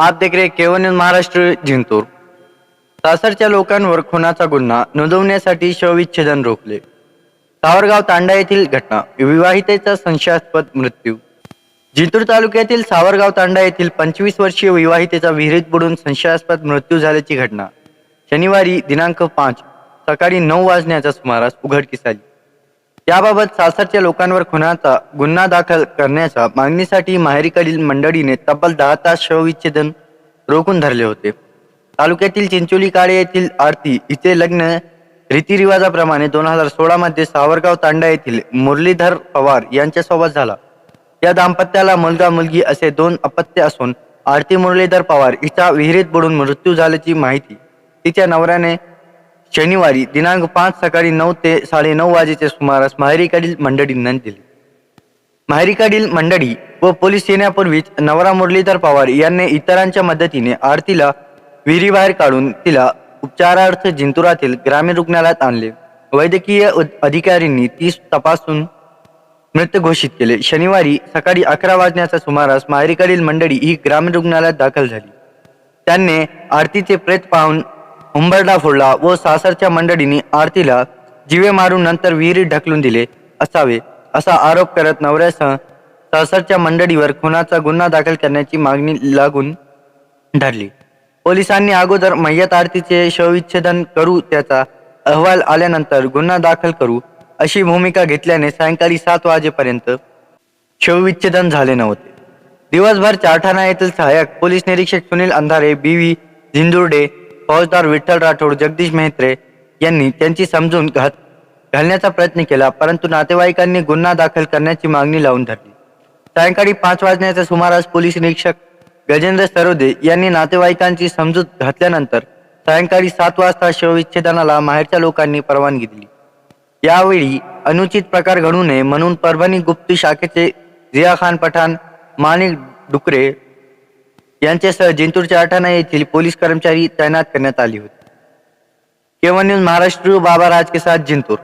आप देख रहे केवन महाराष्ट्र जिंतूर. सासरच्या लोकांवर खुनाचा गुन्हा नोंदवण्यासाठी शवविच्छेदन रोखले. सावरगाव तांडा येथील घटना विवाहितेचा संशयास्पद मृत्यू. जिंतूर तालुक्यातील सावरगाव तांडा येथील पंचवीस वर्षीय विवाहितेचा विहिरीत बुडून संशयास्पद मृत्यू झाल्याची घटना. शनिवारी दिनांक पाच सकाळी नऊ वाजण्याच्या सुमारास उघडकीस आली. याबाबत सासरच्या लोकांवर खुनाचा गुन्हा दाखल करण्याच्या मागणीसाठी माहेरीकडील मंडळीने तब्बल दहा तास शवविच्छेदन रोखून धरले होते. तालुक्यातील चिंचोली काळे येथील आरती हिचे लग्न रीतिरिवाजाप्रमाणे दोन हजार सोळा मध्ये सावरगाव तांडा येथील मुरलीधर पवार यांच्यासोबत झाला. या दाम्पत्याला मुलगा मुलगी असे दोन अपत्य असून आरती मुरलीधर पवार हिचा विहिरीत बुडून मृत्यू झाल्याची माहिती तिच्या नवऱ्याने शनिवारी दिनांक पाच सकाळी नऊ ते साडेनऊ वाजेच्या सुमारास माहेरीकडील मंडळींना दिली. माहेरीकडील मंडळी व पोलीस येण्यापूर्वीच नवरा मुरलीधर पवार यांनी इतरांच्या मदतीने आरतीला विहिरीबाहेर काढून तिला उपचारार्थ जिंतुरातील ग्रामीण रुग्णालयात आणले. वैद्यकीय अधिकाऱ्यांनी ती तपासून मृत घोषित केले. शनिवारी सकाळी अकरा वाजण्याच्या सुमारास माहेरीकडील मंडळी ही ग्रामीण रुग्णालयात दाखल झाली. त्यांनी आरतीचे प्रेत पाहून उंबरडा फोडला व सासरच्या मंडळींनी आरतीला जिवे मारून नंतर विहिरीत ढकलून दिले असावे असा आरोप करत नवऱ्यासह सासरच्या मंडळीवर खुनाचा गुन्हा दाखल करण्याची मागणी लागून धरली. पोलिसांनी अगोदर मय्यत आरतीचे शवविच्छेदन करू त्याचा अहवाल आल्यानंतर गुन्हा दाखल करू अशी भूमिका घेतल्याने सायंकाळी सात वाजेपर्यंत शवविच्छेदन झाले नव्हते. दिवसभर चारठाणा येथील सहाय्यक पोलीस निरीक्षक सुनील अंधारे बी व्ही झिंदुर्डे फौजदार विठ्ठल राठोड जगदीश मेहत्रे यांनी त्यांची समजून घात घालण्याचा प्रयत्न केला परंतु नातेवाईकांनी गुन्हा दाखल करण्याची मागणी लावून धरली. सायंकाळी पाच वाजण्याच्या सुमारास पोलीस निरीक्षक गजेंद्र सरोदे यांनी नातेवाईकांची समजूत घातल्यानंतर सायंकाळी सात वाजता शवविच्छेदनाला माहेरच्या लोकांनी परवानगी दिली. यावेळी अनुचित प्रकार घडू नये म्हणून परभणी गुप्त शाखेचे जिया खान पठाण माणिक डुकरे यांच्यासह जिंतूरच्या अठाणा येथील पोलीस कर्मचारी तैनात करण्यात आले होते. केवळ न्यूज महाराष्ट्र बाबा राज के साथ जिंतूर.